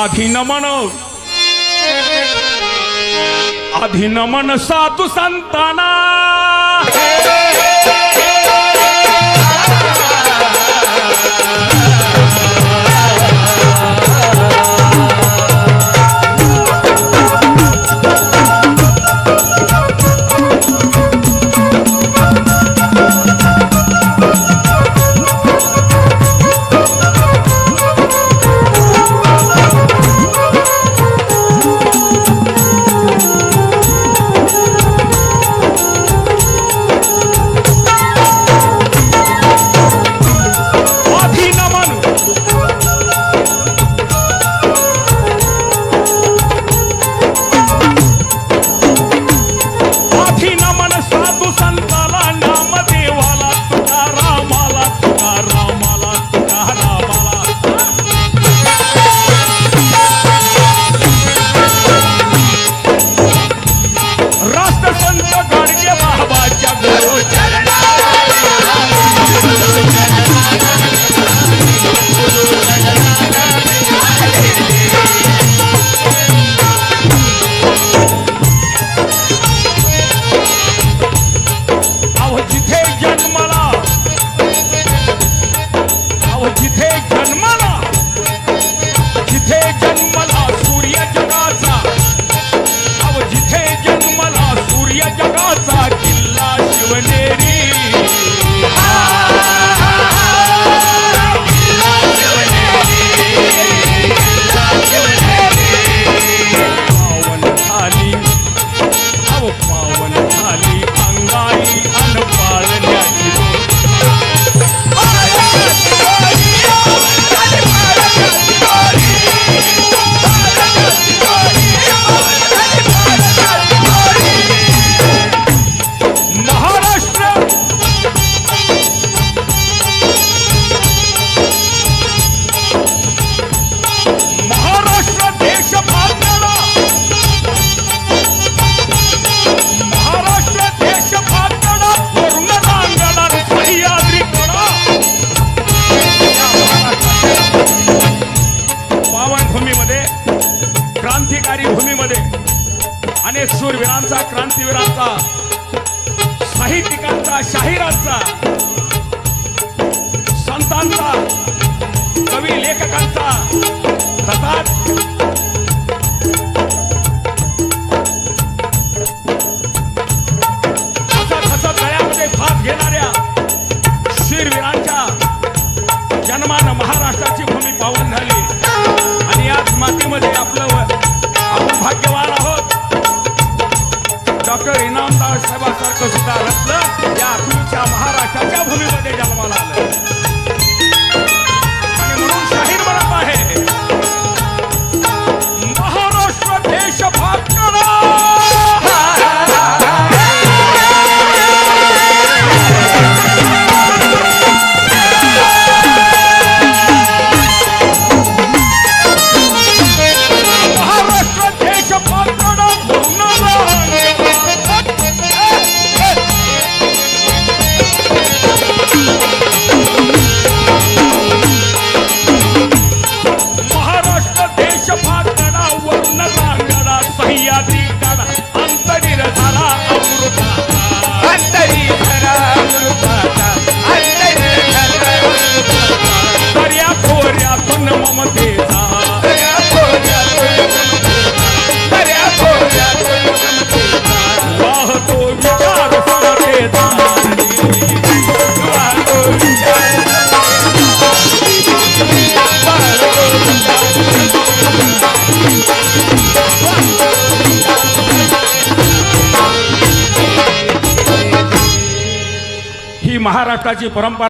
अभिनमन अभिनमन साधू संताना। अनेक सूरवीरांचा क्रांतीवीरांचा साहित्यिकांचा शाहिरांचा संतांचा कवी लेखकांचा तथा ही महाराष्ट्राची परंपरा